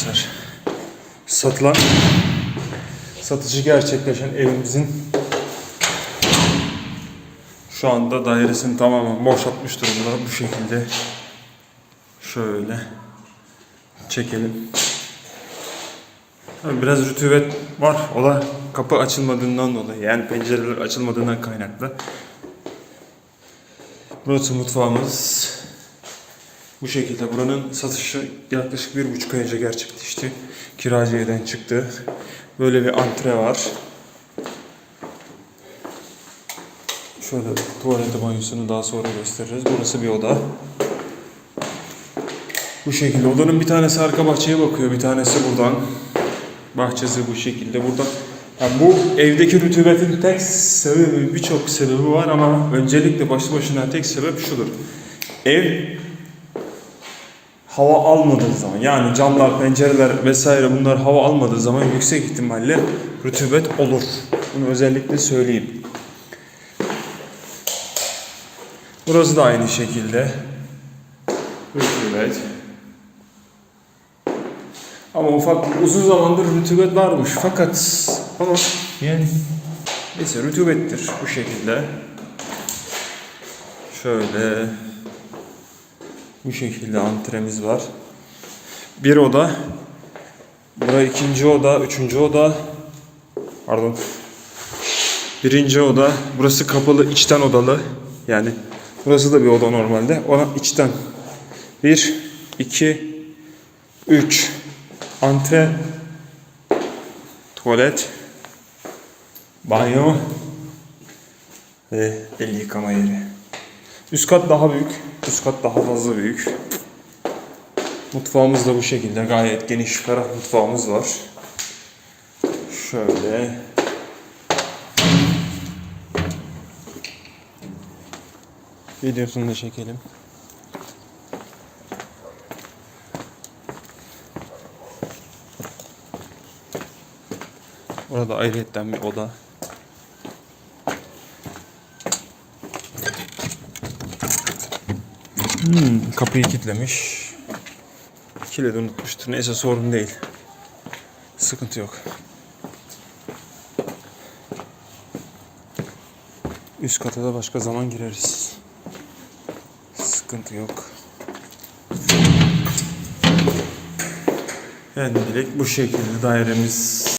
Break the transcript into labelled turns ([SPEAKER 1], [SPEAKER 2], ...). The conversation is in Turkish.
[SPEAKER 1] arkadaşlar. Satılan satıcı gerçekleşen evimizin şu anda dairesini tamamen boşaltmış durumda. Bu şekilde şöyle çekelim. Biraz rütubet var. O da kapı açılmadığından dolayı. Yani pencereler açılmadığından kaynaklı. Burası mutfağımız. Bu şekilde buranın satışı yaklaşık bir buçuk ay önce gerçekleşti. Kiraciyeden çıktı. Böyle bir antre var. Şöyle tuvaleti banyosunu daha sonra gösteririz. Burası bir oda. Bu şekilde. Odanın bir tanesi arka bahçeye bakıyor, bir tanesi buradan. Bahçesi bu şekilde. Burada yani bu evdeki rütubetin tek sebebi, birçok sebebi var ama öncelikle başlı başına tek sebep şudur. Ev hava almadığı zaman yani camlar, pencereler vesaire bunlar hava almadığı zaman yüksek ihtimalle rütubet olur. Bunu özellikle söyleyeyim. Burası da aynı şekilde. Rütubet. Ama ufak uzun zamandır rütubet varmış fakat ama yani neyse rütubettir bu şekilde. Şöyle bu şekilde antremiz var. Bir oda. Burası ikinci oda, üçüncü oda. Pardon. Birinci oda. Burası kapalı içten odalı. Yani burası da bir oda normalde. Ona içten. Bir, iki, üç. Antre. Tuvalet. Banyo. Ve el yıkama yeri. Üst kat daha büyük. Üst kat daha fazla büyük. Mutfağımız da bu şekilde. Gayet geniş, ferah mutfağımız var. Şöyle. Videosunu da çekelim. Orada ayrıyetten bir oda. Hmm, kapıyı kilitlemiş. Kilidi unutmuştur. Neyse sorun değil. Sıkıntı yok. Üst kata da başka zaman gireriz. Sıkıntı yok. Yani direkt bu şekilde dairemiz